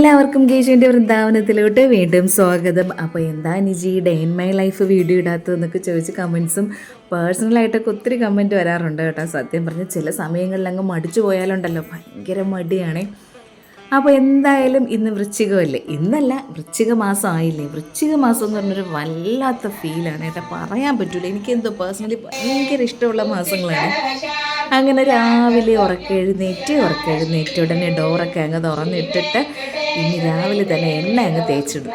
എല്ലാവർക്കും കേശുവിന്റെ വൃന്ദാവനത്തിലോട്ട് വീണ്ടും സ്വാഗതം. അപ്പോൾ എന്താ Niji day in my life video ഇടാത്തതെന്നൊക്കെ ചോദിച്ച് കമൻസും പേഴ്സണലായിട്ടൊക്കെ ഒത്തിരി കമന്റ് വരാറുണ്ട് കേട്ടോ. സത്യം പറഞ്ഞ് ചില സമയങ്ങളിൽ അങ്ങ് മടിച്ചു പോയാലുണ്ടല്ലോ. ഭയങ്കര മടിയാണേ. അപ്പോൾ എന്തായാലും ഇന്ന് വൃശ്ചികമല്ലേ? ഇന്നല്ല വൃശ്ചിക മാസം ആയില്ലേ വൃശ്ചിക മാസം എന്ന് പറഞ്ഞൊരു വല്ലാത്ത ഫീലാണ് കേട്ടോ പറയാൻ പറ്റില്ല എനിക്കെന്തോ പേഴ്സണലി ഭയങ്കര ഇഷ്ടമുള്ള മാസങ്ങളാണ്. അങ്ങനെ രാവിലെ ഉറക്കെഴുന്നേറ്റ് ഉറക്കെഴുന്നേറ്റ് ഉടനെ ഡോറൊക്കെ അങ്ങ് തുറന്നിട്ടിട്ട് ഇനി രാവിലെ തന്നെ എണ്ണ അങ്ങ് തേച്ചിടും.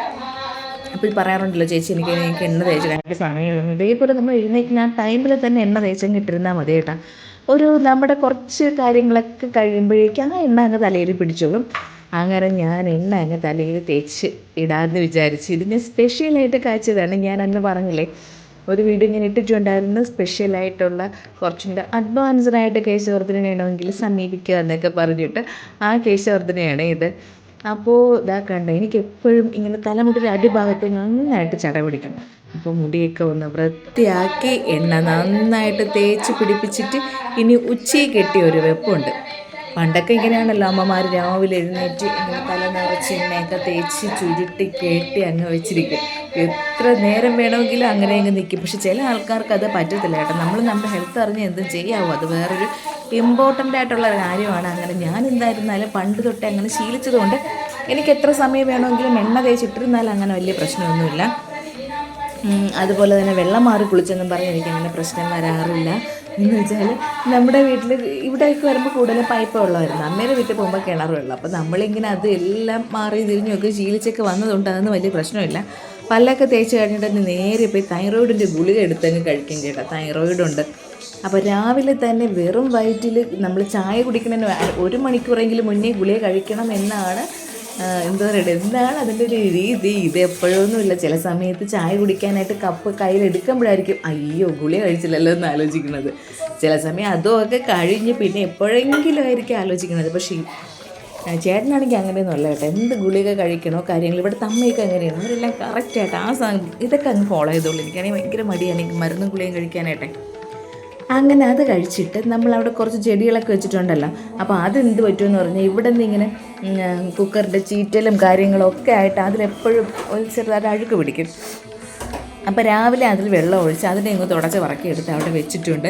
അപ്പോൾ പറയാറുണ്ടല്ലോ ചേച്ചി എനിക്ക് എനിക്ക് എണ്ണ തേച്ചിടാൻ സമയം ഇതേപോലെ നമ്മൾ എഴുന്നേറ്റ് ആ ടൈമിൽ തന്നെ എണ്ണ തേച്ചങ്ങ് ഇട്ടിരുന്നാൽ മതി കേട്ടോ. ഒരു നമ്മുടെ കുറച്ച് കാര്യങ്ങളൊക്കെ കഴിയുമ്പോഴേക്കും ആ എണ്ണ അങ്ങ് തലയിൽ പിടിച്ചോളും. അങ്ങനെ ഞാൻ എണ്ണ അങ്ങ് തലയിൽ തേച്ച് ഇടാമെന്ന് വിചാരിച്ച് ഇതിന് സ്പെഷ്യലായിട്ട് കാഴ്ചതാണ് ഞാൻ അന്ന് പറഞ്ഞില്ലേ ഒരു വീഡിയോ ഞാൻ ഇട്ടിട്ടുണ്ടായിരുന്നു. സ്പെഷ്യലായിട്ടുള്ള കുറച്ചുകൂടെ അഡ്വാൻസ്ഡായിട്ട് കേശവർദ്ധനയാണെങ്കിൽ സമീപിക്കുക എന്നൊക്കെ പറഞ്ഞിട്ട് ആ കേശവർദ്ധനയാണ് ഇത്. അപ്പോൾ ഇതാ കണ്ട എനിക്ക് എപ്പോഴും ഇങ്ങനെ തലമുടിയുടെ അടിഭാഗത്ത് നന്നായിട്ട് ചട പിടിക്കണം അപ്പോൾ മുടിയൊക്കെ ഒന്ന് വൃത്തിയാക്കി എണ്ണ നന്നായിട്ട് തേച്ച് പിടിപ്പിച്ചിട്ട് ഇനി ഉച്ചയെ കെട്ടിയ ഒരു വെപ്പുണ്ട്. പണ്ടൊക്കെ ഇങ്ങനെയാണല്ലോ അമ്മമാർ രാവിലെ എഴുന്നേറ്റ് തല നിറച്ച് എണ്ണയൊക്കെ തേച്ച് ചുരുട്ടി കെട്ടി അങ്ങ് വെച്ചിരിക്കും. എത്ര നേരം വേണമെങ്കിലും അങ്ങനെ അങ്ങ് നിൽക്കും. പക്ഷെ ചില ആൾക്കാർക്ക് അത് പറ്റത്തില്ല കേട്ടോ. നമ്മൾ നമ്മുടെ ഹെൽത്ത് അറിഞ്ഞ് എന്തും ചെയ്യാവും? അത് വേറൊരു ഇമ്പോർട്ടന്റ് ആയിട്ടുള്ള കാര്യമാണ്. അങ്ങനെ ഞാൻ എന്തായിരുന്നാലും പണ്ട് തൊട്ടേ അങ്ങനെ ശീലിച്ചതുകൊണ്ട് എനിക്ക് എത്ര സമയം വേണമെങ്കിലും എണ്ണ തേച്ചിട്ടിരുന്നാൽ അങ്ങനെ വലിയ പ്രശ്നമൊന്നുമില്ല. അതുപോലെ തന്നെ വെള്ളം മാറി കുളിച്ചെന്നും പറഞ്ഞ് എനിക്ക് അങ്ങനെ പ്രശ്നം വരാറില്ല. എന്ന് വെച്ചാൽ നമ്മുടെ വീട്ടിൽ ഇവിടേക്ക് വരുമ്പോൾ കൂടുതലും പൈപ്പ് വെള്ളമായിരുന്നു. അമ്മയുടെ വീട്ടിൽ പോകുമ്പോൾ കിണർ വെള്ളം. അപ്പോൾ നമ്മളിങ്ങനെ അത് എല്ലാം മാറി തിരിഞ്ഞൊക്കെ ശീലിച്ചൊക്കെ വന്നതുകൊണ്ട് അതൊന്നും വലിയ പ്രശ്നമില്ല. പല്ലൊക്കെ തേച്ച് കഴിഞ്ഞിട്ട് നേരെ പോയി തൈറോയിഡിന്റെ ഗുളിക എടുത്തങ്ങ് കഴിക്കും കേട്ടോ തൈറോയിഡുണ്ട്. അപ്പോൾ രാവിലെ തന്നെ വെറും വയറ്റിൽ നമ്മൾ ചായ കുടിക്കുന്നതിന് വേ- ഒരു മണിക്കൂറെങ്കിലും മുന്നേ ഗുളിക കഴിക്കണം എന്നാണ് എന്താ പറയുക എന്താണ് അതിന്റെ ഒരു രീതി? ഇത് എപ്പോഴൊന്നുമില്ല. ചില സമയത്ത് ചായ കുടിക്കാനായിട്ട് കപ്പ് കയ്യിൽ എടുക്കുമ്പോഴായിരിക്കും അയ്യോ ഗുളി കഴിച്ചില്ലല്ലോ എന്ന് ആലോചിക്കുന്നത്. ചില സമയം അതും ഒക്കെ കഴിഞ്ഞ് പിന്നെ എപ്പോഴെങ്കിലും ആയിരിക്കും ആലോചിക്കുന്നത്. പക്ഷേ ചേട്ടനാണെങ്കിൽ അങ്ങനെയൊന്നും അല്ല കേട്ടോ. എന്ത് ഗുളിക കഴിക്കണോ കാര്യങ്ങൾ ഇവിടെ തമ്മയൊക്കെ അങ്ങനെയാണ്. അവരെല്ലാം കറക്റ്റായിട്ട് ആ സാധനം ഇതൊക്കെ അങ്ങ് ഫോളോ ചെയ്തോളൂ. എനിക്കാണെങ്കിൽ ഭയങ്കര മടിയാണ് എനിക്ക് മരുന്നും ഗുളിയും കഴിക്കാനായിട്ടേ. അങ്ങനെ അത് കഴിച്ചിട്ട് നമ്മൾ അവിടെ കുറച്ച് ചെടികളൊക്കെ വെച്ചിട്ടുണ്ടല്ലോ. അപ്പോൾ അതെന്ത് പറ്റുമെന്ന് പറഞ്ഞാൽ ഇവിടെ നിന്ന് ഇങ്ങനെ കുക്കറിന്റെ ചീറ്റലും കാര്യങ്ങളും ഒക്കെ ആയിട്ട് അതിലെപ്പോഴും ചെറുതായിട്ട് അഴുക്ക് പിടിക്കും. അപ്പോൾ രാവിലെ അതിൽ വെള്ളം ഒഴിച്ച് അതിനെ ഇങ്ങ് തുടച്ച് വറക്കിയെടുത്ത് അവിടെ വെച്ചിട്ടുണ്ട്.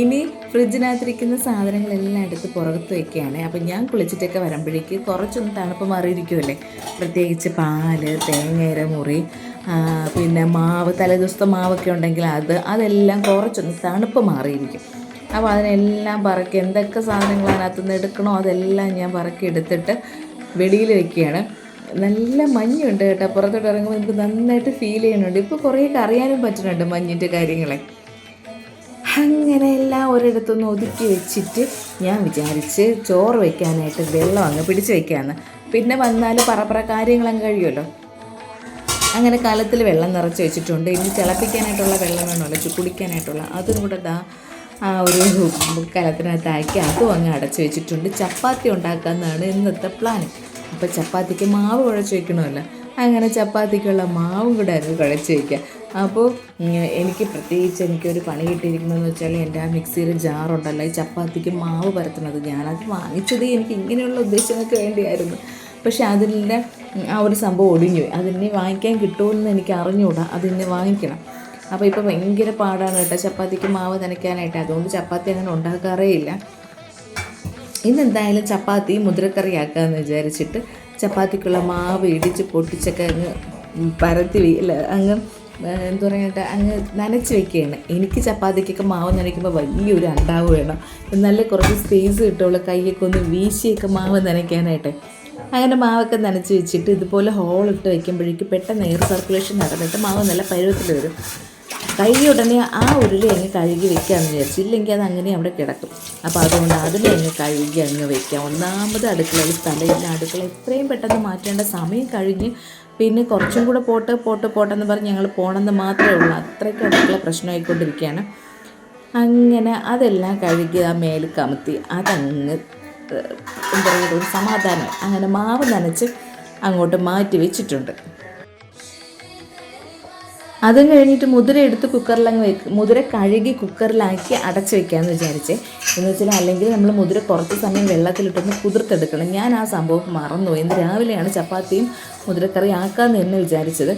ഇനി ഫ്രിഡ്ജിനകത്തിരിക്കുന്ന സാധനങ്ങളെല്ലാം എടുത്ത് പുറത്ത് വയ്ക്കുകയാണ് അപ്പോൾ ഞാൻ കുളിച്ചിട്ടൊക്കെ വരുമ്പോഴേക്ക് കുറച്ചൊന്ന് തണുപ്പ് മാറിയിരിക്കുമല്ലേ പ്രത്യേകിച്ച് പാൽ തേങ്ങയുടെ മുറി പിന്നെ മാവ് തലേദിവസത്തെ മാവൊക്കെ ഉണ്ടെങ്കിൽ അത് അതെല്ലാം കുറച്ചൊന്ന് തണുപ്പ് മാറിയിരിക്കും. അപ്പോൾ അതിനെല്ലാം പറക്കി എന്തൊക്കെ സാധനങ്ങൾ അതിനകത്തുനിന്ന് എടുക്കണോ അതെല്ലാം ഞാൻ പറക്കി എടുത്തിട്ട് വെളിയിൽ വെക്കുകയാണ്. നല്ല മഞ്ഞുണ്ട് കേട്ടോ. പുറത്തോട്ട് ഇറങ്ങുമ്പോൾ നമുക്ക് നന്നായിട്ട് ഫീൽ ചെയ്യുന്നുണ്ട്. ഇപ്പോൾ കുറേയൊക്കെ അറിയാനും പറ്റുന്നുണ്ട് മഞ്ഞിന്റെ കാര്യങ്ങളെ. അങ്ങനെ എല്ലാം ഒരിടത്തൊന്ന് ഒതുക്കി വെച്ചിട്ട് ഞാൻ വിചാരിച്ച് ചോറ് വയ്ക്കാനായിട്ട് വെള്ളം അങ്ങ് പിടിച്ച് വയ്ക്കാമെന്ന് പിന്നെ വന്നാൽ പറപ്പറ കാര്യങ്ങളങ്ങ് കഴിയുമല്ലോ. അങ്ങനെ കലത്തിൽ വെള്ളം നിറച്ച് വെച്ചിട്ടുണ്ട്. ഇനി തിളപ്പിക്കാനായിട്ടുള്ള വെള്ളം വേണമല്ലോ കുടിക്കാനായിട്ടുള്ള. അതും കൂടെ ദാ ആ ഒരു കലത്തിനകത്താക്കി അതും അങ്ങ് അടച്ചു വെച്ചിട്ടുണ്ട്. ചപ്പാത്തി ഉണ്ടാക്കാമെന്നാണ് ഇന്നത്തെ പ്ലാൻ അപ്പോൾ ചപ്പാത്തിക്ക് മാവ് കുഴച്ച് വെക്കണമല്ലോ. അങ്ങനെ ചപ്പാത്തിക്കുള്ള മാവും കൂടെ അങ്ങ് കുഴച്ച് വയ്ക്കുക അപ്പോൾ എനിക്ക് പ്രത്യേകിച്ച് എനിക്കൊരു പണി കിട്ടിയിരിക്കുന്നതെന്ന് വെച്ചാൽ എന്റെ ആ മിക്സിയുടെ ജാറുണ്ടല്ലോ ഈ ചപ്പാത്തിക്ക് മാവ് പരത്തുന്നത് ഞാനത് വാങ്ങിച്ചത് എനിക്ക് ഇങ്ങനെയുള്ള ഉദ്ദേശങ്ങൾക്ക് വേണ്ടിയായിരുന്നു. പക്ഷേ അതിന്റെ ആ ഒരു സംഭവം ഒടിഞ്ഞു പോയി. അതിനെ വാങ്ങിക്കാൻ കിട്ടുമെന്ന് എനിക്ക് അറിഞ്ഞുകൂടാ. അതിനെ വാങ്ങിക്കണം. അപ്പോൾ ഇപ്പോൾ ഭയങ്കര പാടാണ് കേട്ടോ. ചപ്പാത്തിക്ക് മാവ് നനയ്ക്കാനായിട്ട്. അതുകൊണ്ട് ചപ്പാത്തി അങ്ങനെ ഉണ്ടാക്കാറേ ഇല്ല. ഇന്നെന്തായാലും ചപ്പാത്തി മുദ്രക്കറിയാക്കാമെന്ന് വിചാരിച്ചിട്ട് ചപ്പാത്തിക്കുള്ള മാവ് ഇടിച്ച് പൊട്ടിച്ചൊക്കെ അങ്ങ് പരത്തി അല്ല അങ്ങ് എന്താ പറയുക അങ്ങ് നനച്ച് വെക്കുകയാണ്. എനിക്ക് ചപ്പാത്തിക്കൊക്കെ മാവ് നനയ്ക്കുമ്പോൾ വലിയൊരു അണ്ടാവ് വേണം. നല്ല കുറച്ച് സ്പേസ് കിട്ടുള്ളൂ. കൈയൊക്കെ ഒന്ന് വീശിയൊക്കെ മാവ് നനയ്ക്കാനായിട്ട്. അങ്ങനെ മാവൊക്കെ നനച്ച് വെച്ചിട്ട് ഇതുപോലെ ഹോളിട്ട് വയ്ക്കുമ്പോഴേക്കും പെട്ടെന്ന് എയർ സർക്കുലേഷൻ നടന്നിട്ട് മാവ് നല്ല പരുവത്തിൽ വരും. കൈ ഉടനെ ആ ഉരുളി അങ്ങ് കഴുകി വെക്കാമെന്ന് വിചാരിച്ചു. ഇല്ലെങ്കിൽ അത് അങ്ങനെ അവിടെ കിടക്കും. അപ്പോൾ അതുകൊണ്ട് അതിനെ അങ്ങ് കഴുകി അങ്ങ് വെക്കാം. ഒന്നാമത് അടുക്കളയിൽ സ്ഥലമില്ല അടുക്കള എത്രയും പെട്ടെന്ന് മാറ്റേണ്ട സമയം കഴിഞ്ഞ് പിന്നെ കുറച്ചും കൂടെ പോട്ട് പോട്ട് പോട്ടെന്ന് പറഞ്ഞ് ഞങ്ങൾ പോകണമെന്ന് മാത്രമേ ഉള്ളൂ. അത്രയ്ക്ക് അടുക്കള പ്രശ്നമായിക്കൊണ്ടിരിക്കുകയാണ്. അങ്ങനെ അതെല്ലാം കഴുകി ആ മേൽ കമത്തി. അതങ്ങ് എന്താ പറയുക ഒരു സമാധാനം. അങ്ങനെ മാവ് നനച്ച് അങ്ങോട്ട് മാറ്റി വെച്ചിട്ടുണ്ട്. അതും കഴിഞ്ഞിട്ട് മുതിര എടുത്ത് കുക്കറിലങ്ങ് വെക്ക് മുതിര കഴുകി കുക്കറിലാക്കി അടച്ച് വെക്കാമെന്ന് വിചാരിച്ചേ. എന്ന് വെച്ചാൽ അല്ലെങ്കിൽ നമ്മൾ മുതിര കുറച്ച് സമയം വെള്ളത്തിലിട്ടൊന്ന് കുതിർത്തെടുക്കണം. ഞാൻ ആ സംഭവം മറന്നു ഇന്ന് രാവിലെയാണ് ചപ്പാത്തിയും മുതിരക്കറി ആക്കാമെന്ന് തന്നെ വിചാരിച്ചത്.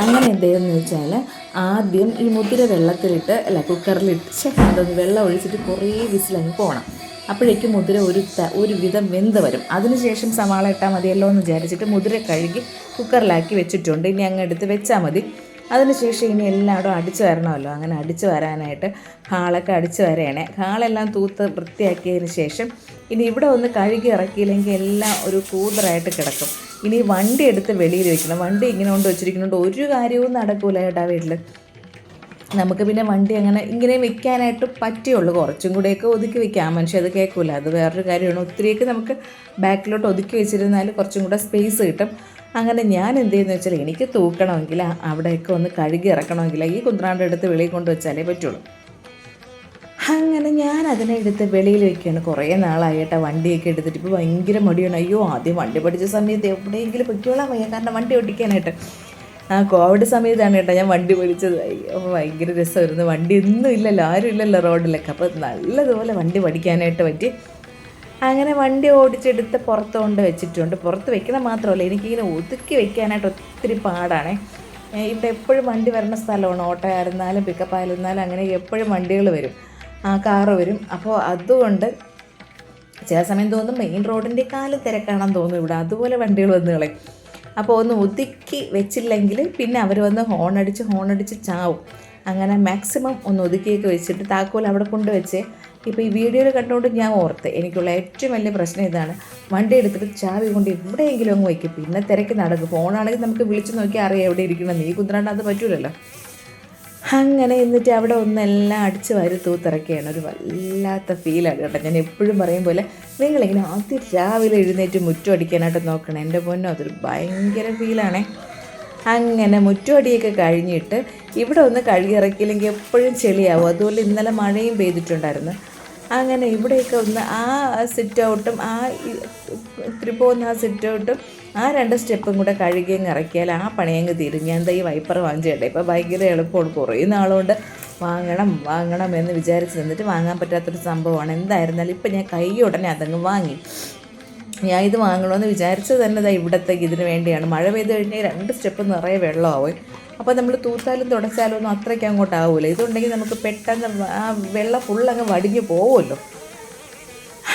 അങ്ങനെ എന്തെയെന്ന് വെച്ചാൽ ആദ്യം ഈ മുതിര വെള്ളത്തിലിട്ട് അല്ല കുക്കറിലിട്ട് അതൊന്ന് വെള്ളം ഒഴിച്ചിട്ട് കുറേ വിസിലങ്ങ് പോകണം അപ്പോഴേക്കും മുതിര ഒരു ഒരു വിധം വെന്ത് വരും. അതിനുശേഷം സവാള ഇട്ടാൽ മതിയല്ലോ എന്ന് വിചാരിച്ചിട്ട് മുതിര കഴുകി കുക്കറിലാക്കി വെച്ചിട്ടുണ്ട്. ഇനി അങ്ങ് എടുത്ത് വെച്ചാൽ മതി. അതിനുശേഷം ഇനി എല്ലായിടും അടിച്ചു വരണമല്ലോ. അങ്ങനെ അടിച്ചു വരാനായിട്ട് ഹാളൊക്കെ അടിച്ചു വരയണേ. ഹാളെല്ലാം തൂത്ത് വൃത്തിയാക്കിയതിന് ശേഷം ഇനി ഇവിടെ ഒന്ന് കഴുകി ഇറക്കിയില്ലെങ്കിൽ എല്ലാം ഒരു കൂതറായിട്ട് കിടക്കും. ഇനി വണ്ടി എടുത്ത് വെളിയിൽ വെക്കണം. വണ്ടി ഇങ്ങനെ കൊണ്ട് വെച്ചിരിക്കുന്നുണ്ട്. ഒരു കാര്യവും നടക്കൂല ചേട്ടാ വീട്ടിൽ നമുക്ക് പിന്നെ വണ്ടി അങ്ങനെ ഇങ്ങനെ വെക്കാനായിട്ട് പറ്റുള്ളൂ കുറച്ചും കൂടെയൊക്കെ ഒതുക്കി വെക്കാം. മനുഷ്യ അത് കേൾക്കില്ല അത് വേറൊരു കാര്യമാണ്. ഒത്തിരിയൊക്കെ നമുക്ക് ബാക്കിലോട്ട് ഒതുക്കി വെച്ചിരുന്നാൽ കുറച്ചും കൂടെ സ്പേസ് കിട്ടും. അങ്ങനെ ഞാൻ എന്ത് ചെയ്യുന്നു വെച്ചാൽ എനിക്ക് തൂക്കണമെങ്കിൽ അവിടെയൊക്കെ ഒന്ന് കഴുകി ഇറക്കണമെങ്കിൽ ഈ കുന്ത്രാണ്ട് എടുത്ത് വെളിയിൽ കൊണ്ട് വെച്ചാലേ പറ്റുള്ളൂ. അങ്ങനെ ഞാൻ അതിനെ എടുത്ത് വെളിയിൽ വെക്കുകയാണ്. കുറേ നാളായിട്ട് വണ്ടിയൊക്കെ എടുത്തിട്ട് ഇപ്പോൾ ഭയങ്കര മടിയാണ്. അയ്യോ ആദ്യം വണ്ടി പഠിച്ച സമയത്ത് എവിടെയെങ്കിലും പൊയ്ക്കോളാൻ വയ്യ. കാരണം വണ്ടി ഓടിക്കാനായിട്ട്. ആ കോവിഡ് സമയത്താണ് കേട്ടോ ഞാൻ വണ്ടി പഠിച്ചത് അയ്യോ ഭയങ്കര രസമായിരുന്നു വണ്ടി ഒന്നും ഇല്ലല്ലോ ആരും ഇല്ലല്ലോ റോഡിലൊക്കെ. അപ്പോൾ നല്ലതുപോലെ വണ്ടി പഠിക്കാനായിട്ട് പറ്റി. അങ്ങനെ വണ്ടി ഓടിച്ചെടുത്ത് പുറത്ത് കൊണ്ട് വെച്ചിട്ടുണ്ട്. പുറത്ത് വെക്കണം മാത്രമല്ല എനിക്കിങ്ങനെ ഒതുക്കി വെക്കാനായിട്ട് ഒത്തിരി പാടാണേ. ഇവിടെ എപ്പോഴും വണ്ടി വരുന്ന സ്ഥലമാണ്. ഓട്ടോ ആയിരുന്നാലും പിക്കപ്പ് ആയിരുന്നാലും അങ്ങനെ എപ്പോഴും വണ്ടികൾ വരും. ആ കാറ് വരും. അപ്പോൾ അതുകൊണ്ട് ചില സമയം തോന്നും മെയിൻ റോഡിന്റെ കാൽ തിരക്കാണെന്ന് തോന്നും ഇവിടെ. അതുപോലെ വണ്ടികൾ വന്ന് അപ്പോൾ ഒന്ന് ഒതുക്കി വെച്ചില്ലെങ്കിൽ പിന്നെ അവർ വന്ന് ഹോണടിച്ച് ഹോണടിച്ച് ചാവും. അങ്ങനെ മാക്സിമം ഒന്ന് ഒതുക്കിയൊക്കെ വെച്ചിട്ട് താക്കോൽ അവിടെ കൊണ്ടുവച്ച് വെച്ചേ ഇപ്പോൾ ഈ വീഡിയോയിൽ കണ്ടുകൊണ്ട് ഞാൻ ഓർത്ത്. എനിക്കുള്ള ഏറ്റവും വലിയ പ്രശ്നം ഇതാണ്. വണ്ടി എടുത്തിട്ട് ചാവി കൊണ്ട് എവിടെയെങ്കിലും അങ്ങ് വയ്ക്കും. പിന്നെ തിരക്ക് നടക്കും. ഫോണാണെങ്കിൽ നമുക്ക് വിളിച്ച് നോക്കി അറിയാം എവിടെ ഇരിക്കണം നീ കുന്ത്രാണ്ട് അത് പറ്റൂലല്ലോ. അങ്ങനെ എന്നിട്ട് അവിടെ ഒന്നെല്ലാം അടിച്ച് വാരി തൂത്തിറക്കിയാണ്. ഒരു വല്ലാത്ത ഫീലാണ് കേട്ടോ. ഞാൻ എപ്പോഴും പറയും പോലെ നിങ്ങളിങ്ങനെ ആദ്യം രാവിലെ എഴുന്നേറ്റ് മുറ്റം അടിക്കാനായിട്ട് നോക്കണം. എന്റെ പൊന്നോ അതൊരു ഭയങ്കര ഫീലാണേ അങ്ങനെ മുറ്റമടിയൊക്കെ കഴിഞ്ഞിട്ട് ഇവിടെ ഒന്ന് കഴുകി ഇറക്കിയില്ലെങ്കിൽ എപ്പോഴും ചെളിയാവും. അതുപോലെ ഇന്നലെ മഴയും പെയ്തിട്ടുണ്ടായിരുന്നു. അങ്ങനെ ഇവിടെയൊക്കെ ഒന്ന് ആ സിറ്റ് ഔട്ടും ആ ഇത്തിരി പോകുന്ന ആ സിറ്റ് ഔട്ടും ആ രണ്ട് സ്റ്റെപ്പും കൂടെ കഴുകിയങ്ങ് ഇറക്കിയാൽ ആ പണിയങ്ങ് തീരും. ഞാൻ എന്താ ഈ വൈപ്പർ വാങ്ങിച്ചേട്ടെ ഇപ്പോൾ ഭയങ്കര എളുപ്പമാണ്. കുറേ നാളുകൊണ്ട് വാങ്ങണം വാങ്ങണം എന്ന് വിചാരിച്ച് നിന്നിട്ട് വാങ്ങാൻ പറ്റാത്തൊരു സംഭവമാണ്. എന്തായിരുന്നാലും ഇപ്പം ഞാൻ കൈ ഉടനെ അതങ്ങ് വാങ്ങി. ഞാൻ ഇത് വാങ്ങണമെന്ന് വിചാരിച്ചത് തന്നെ ദാ ഇവിടത്തേക്ക് ഇതിന് വേണ്ടിയാണ്. മഴ പെയ്ത് കഴിഞ്ഞാൽ രണ്ട് സ്റ്റെപ്പ് നിറയെ വെള്ളമാവും. അപ്പോൾ നമ്മൾ തൂത്താലും തുടച്ചാലും ഒന്നും അത്രയ്ക്ക് അങ്ങോട്ടാവില്ല ഇതുണ്ടെങ്കിൽ നമുക്ക് പെട്ടെന്ന് ആ വെള്ളം ഫുള്ളങ്ങ് വടിഞ്ഞു പോകുമല്ലോ